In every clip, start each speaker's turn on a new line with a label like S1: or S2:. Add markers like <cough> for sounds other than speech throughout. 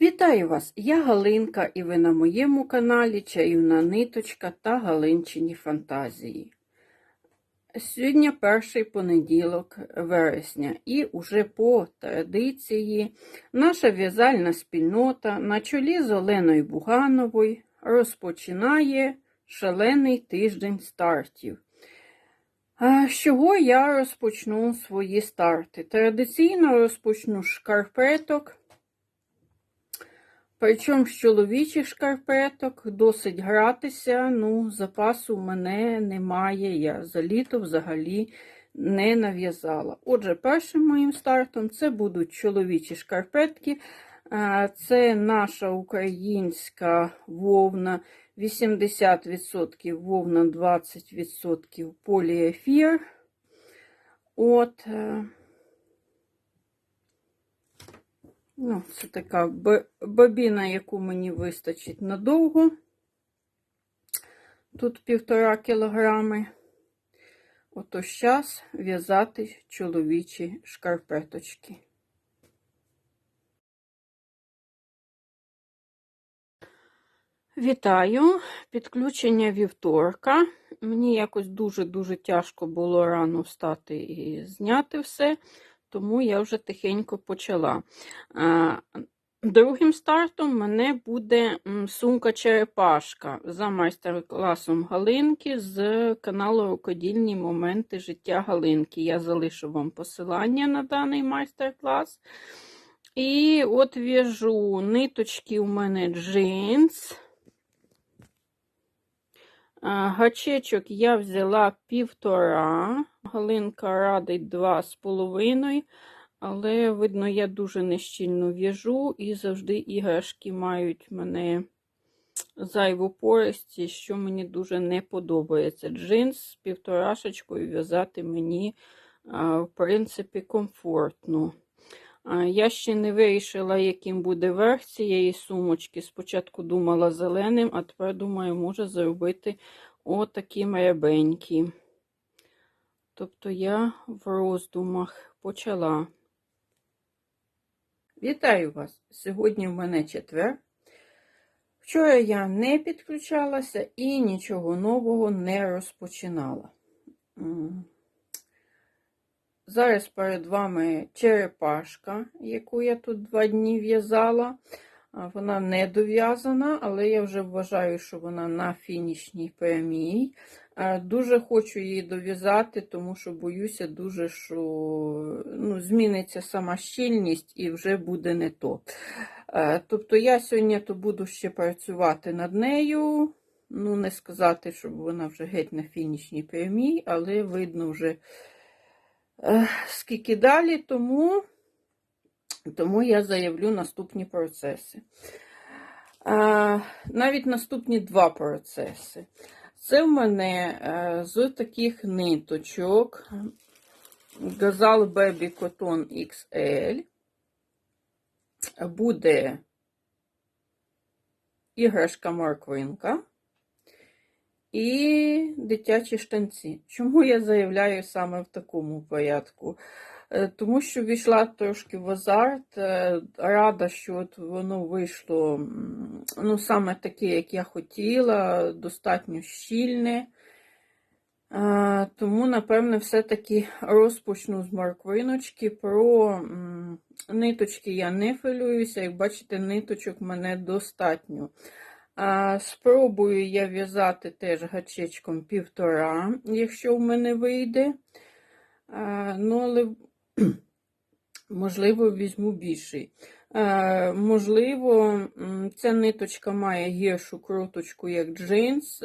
S1: Вітаю вас! Я Галинка і ви на моєму каналі Чаюна Ниточка та Галинчині Фантазії. Сьогодні перший понеділок вересня, і уже по традиції наша в'язальна спільнота на чолі з Оленою Бугановою розпочинає шалений тиждень стартів. З чого я розпочну свої старти? Традиційно розпочну шкарпеток. Причому з чоловічих шкарпеток досить гратися, ну, запасу в мене немає, я за літо взагалі не нав'язала. Отже, першим моїм стартом це будуть чоловічі шкарпетки. Це наша українська вовна 80% вовна 20% поліефір. От. Ну, це така бобіна, яку мені вистачить надовго. Тут півтора кілограми. Отож зараз в'язати чоловічі шкарпеточки. Вітаю! Підключення вівторка. Мені якось дуже-дуже тяжко було рано встати і зняти все тому я вже тихенько почала. Другим стартом мене буде сумка-черепашка за майстер-класом Галинки з каналу Рукодільні моменти життя Галинки. Я залишу вам посилання на даний майстер-клас. І от в'яжу ниточки у мене джинс. Гачечок я взяла півтора, Галинка радить два з половиною, але, видно, я дуже нещільно в'яжу і завжди іграшки мають мене зайву пористі, що мені дуже не подобається. Джинс з півторашечкою в'язати мені, в принципі, комфортно. Я ще не вирішила, яким буде верх цієї сумочки. Спочатку думала зеленим, а тепер думаю, може зробити отакі рябенькі. Тобто я в роздумах почала. Вітаю вас! Сьогодні в мене четвер. Вчора я не підключалася і нічого нового не розпочинала. Зараз перед вами черепашка, яку я тут два дні в'язала. Вона не дов'язана, але я вже вважаю, що вона на фінішній прямій. Дуже хочу її дов'язати, тому що боюся дуже, що ну, зміниться сама щільність і вже буде не то. Тобто я сьогодні то буду ще працювати над нею. Ну, не сказати, щоб вона вже геть на фінішній прямій, але видно вже скільки далі, тому, тому я заявлю наступні процеси. Навіть наступні два процеси. Це в мене з таких ниточок Gazal Baby Cotton XL. Буде іграшка морквинка і дитячі штанці. Чому я заявляю саме в такому порядку? Е, тому що війшла трошки в азарт, е, рада, що от воно вийшло ну, саме таке, як я хотіла, достатньо щільне. Е, тому, напевне, все-таки розпочну з морквиночки. Про ниточки я не хвилююся, як бачите, ниточок мене достатньо. Спробую я в'язати теж гачечком півтора, якщо в мене вийде. Ну, але, <clears throat> можливо, візьму більший. Можливо, ця ниточка має гіршу круточку, як джинс.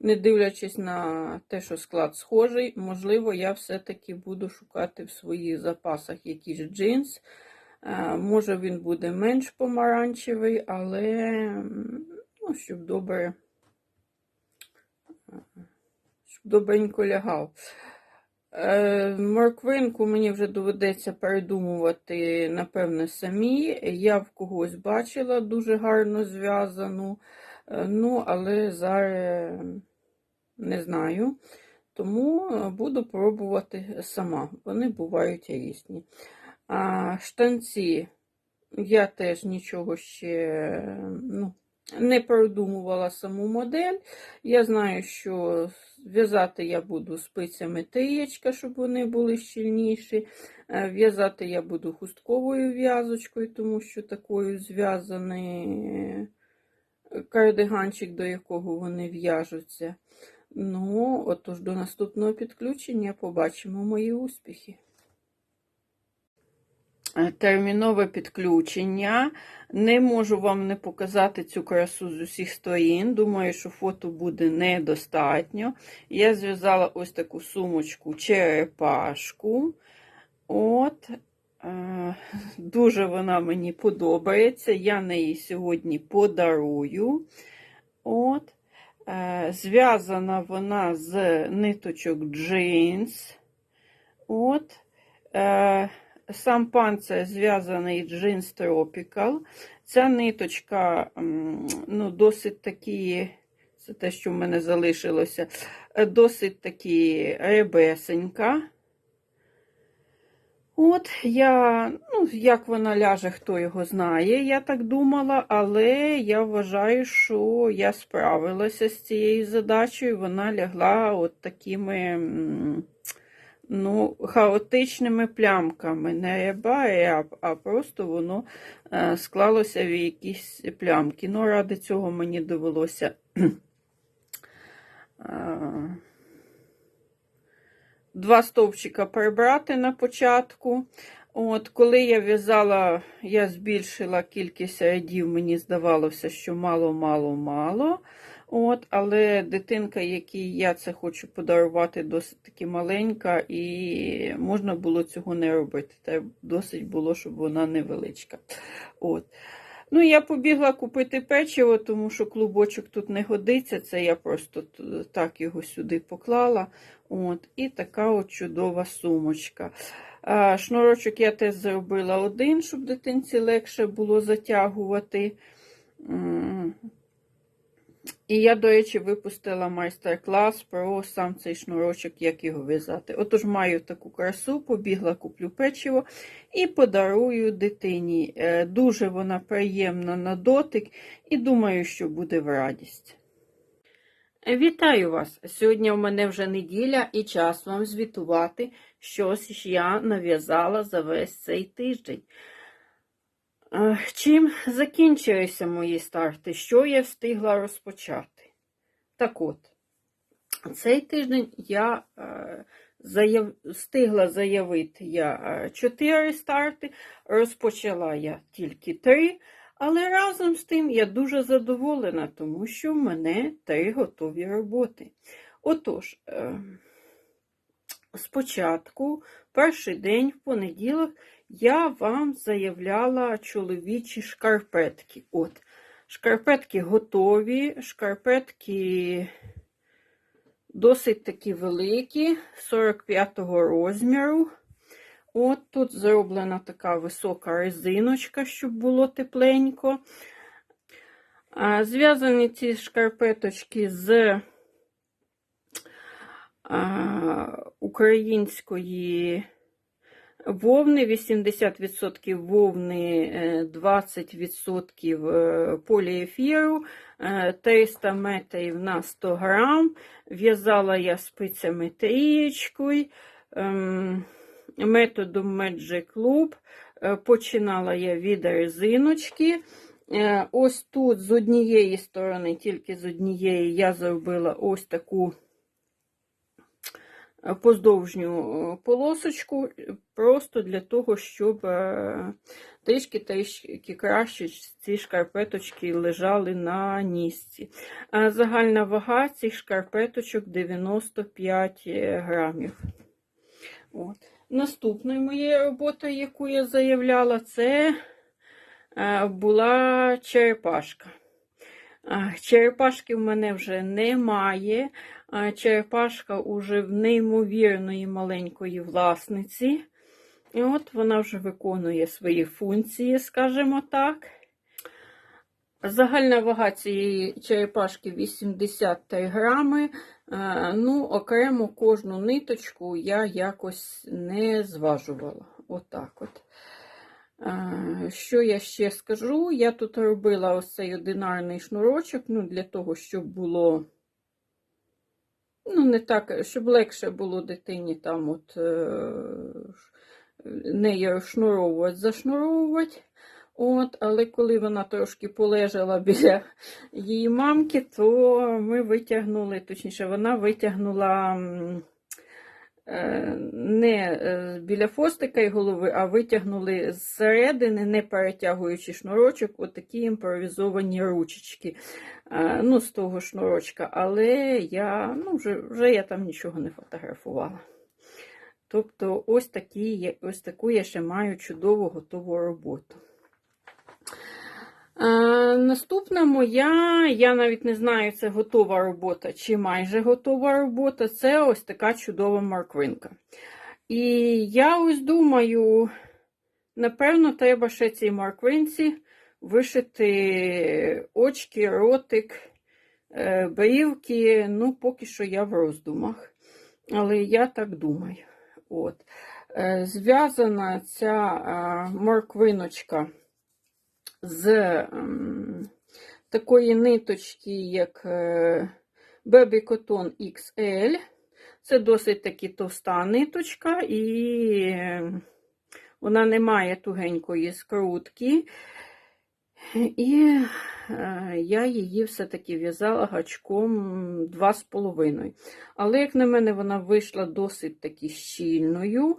S1: Не дивлячись на те, що склад схожий, можливо, я все-таки буду шукати в своїх запасах якийсь джинс. Е, може, він буде менш помаранчевий, але, ну, щоб добре, щоб добренько лягав. Е, морквинку мені вже доведеться передумувати, напевне, самі. Я в когось бачила дуже гарно зв'язану, е, ну, але зараз не знаю. Тому буду пробувати сама. Вони бувають різні. А штанці я теж нічого ще ну, не продумувала саму модель. Я знаю, що в'язати я буду спицями тиєчка, щоб вони були щільніші. Е, В'язати я буду хустковою в'язочкою, тому що такою зв'язаний кардиганчик, до якого вони в'яжуться. Ну, отож, до наступного підключення побачимо мої успіхи. Е, Термінове підключення. Не можу вам не показати цю красу з усіх сторін. Думаю, що фото буде недостатньо. Я зв'язала ось таку сумочку черепашку. От. Е, Дуже вона мені подобається. Я неї сьогодні подарую. От. Е, Зв'язана вона з ниточок джинс. От. Сам панцир зв'язаний джинс Tropical. Ця ниточка ну, досить такі, це те, що в мене залишилося, е, досить такі ребесенька. От я, ну, як вона ляже, хто його знає, я так думала, але я вважаю, що я справилася з цією задачею. Вона лягла от такими ну, хаотичними плямками. Не ряба, ряб, а просто воно е, склалося в якісь плямки. Ну, ради цього мені довелося. <clears throat> е, Два стовпчика прибрати на початку. От, Коли я в'язала, я збільшила кількість рядів, мені здавалося, що мало-мало-мало. От, Але дитинка, якій я це хочу подарувати, досить таки маленька, і можна було цього не робити. Та досить було, щоб вона невеличка. От. Ну, я побігла купити печиво, тому що клубочок тут не годиться. Це я просто так його сюди поклала. От, і така от чудова сумочка. А, шнурочок я теж зробила один, щоб дитинці легше було затягувати. І я, до речі, випустила майстер-клас про сам цей шнурочок, як його в'язати. Отож, маю таку красу, побігла, куплю печиво і подарую дитині. Е, Дуже вона приємна на дотик і думаю, що буде в радість. Вітаю вас! Сьогодні в мене вже неділя і час вам звітувати, що ж я нав'язала за весь цей тиждень. Е, Чим закінчилися мої старти? Що я встигла розпочати? Так от, цей тиждень я е, заяв... встигла заявити я е, 4 старти, розпочала я тільки 3, але разом з тим я дуже задоволена, тому що в мене 3 готові роботи. Отож, е, спочатку, перший день в понеділок, я вам заявляла чоловічі шкарпетки. От, шкарпетки готові, шкарпетки досить такі великі, 45-го розміру. От тут зроблена така висока резиночка, щоб було тепленько. Зв'язані ці шкарпеточки з української вовни, 80% вовни, е, 20% е, поліефіру, е, 300 метрів на 100 грам. В'язала я спицями трієчкою, ем, методом Magic Loop. Е, Починала я від резиночки. Е, Ось тут з однієї сторони, тільки з однієї, я зробила ось таку поздовжню е, полосочку, просто для того, щоб е, трішки трішки краще ці шкарпеточки лежали на нісці. Загальна вага цих шкарпеточок 95 грамів. От. Наступною моєю роботою, яку я заявляла, це е, була черепашка. Черепашки в мене вже немає. Черепашка уже в неймовірної маленької власниці. І от вона вже виконує свої функції, скажімо так. Загальна вага цієї черепашки 83 грами. Ну, окремо кожну ниточку я якось не зважувала. Отак от. Що я ще скажу? Я тут робила ось цей одинарний шнурочок, ну, для того, щоб було, ну, не так, щоб легше було дитині там от е, нею розшнуровувати, зашнуровувати. От, але коли вона трошки полежала біля її мамки, то ми витягнули, точніше, вона витягнула не е, біля фостика і голови, а витягнули зсередини, не перетягуючи шнурочок, отакі імпровізовані ручечки. Е, Ну, з того шнурочка. Але я, ну, вже, вже я там нічого не фотографувала. Тобто, ось, такі, ось таку я ще маю чудову готову роботу. Е, наступна моя, я навіть не знаю, це готова робота чи майже готова робота. Це ось така чудова морквинка. І я ось думаю, напевно, треба ще цій морквинці вишити очки, ротик, е, брівки. Ну, поки що я в роздумах. Але я так думаю. От. Е, Зв'язана ця морквиночка з ем, такої ниточки, як е, Baby Cotton XL. Це досить таки товста ниточка, і е, вона не має тугенької скрутки. І е, я її все-таки в'язала гачком 2,5. Але, як на мене, вона вийшла досить таки щільною.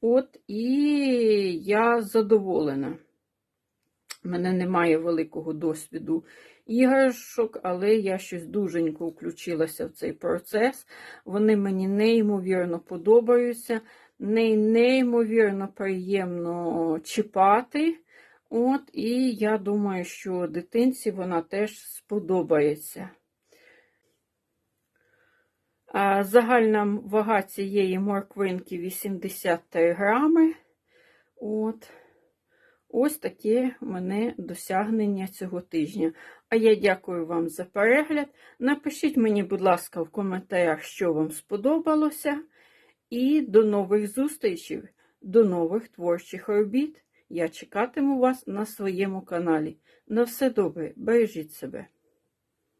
S1: От, і я задоволена. У мене немає великого досвіду іграшок, але я щось дуженько включилася в цей процес. Вони мені неймовірно подобаються, не- неймовірно приємно чіпати. От, і я думаю, що дитинці вона теж сподобається. А Загальна вага цієї морквинки 83 грами. От. Ось таке в мене досягнення цього тижня. А я дякую вам за перегляд. Напишіть мені, будь ласка, в коментарях, що вам сподобалося. І до нових зустрічей, до нових творчих робіт. Я чекатиму вас на своєму каналі. На все добре, бережіть себе.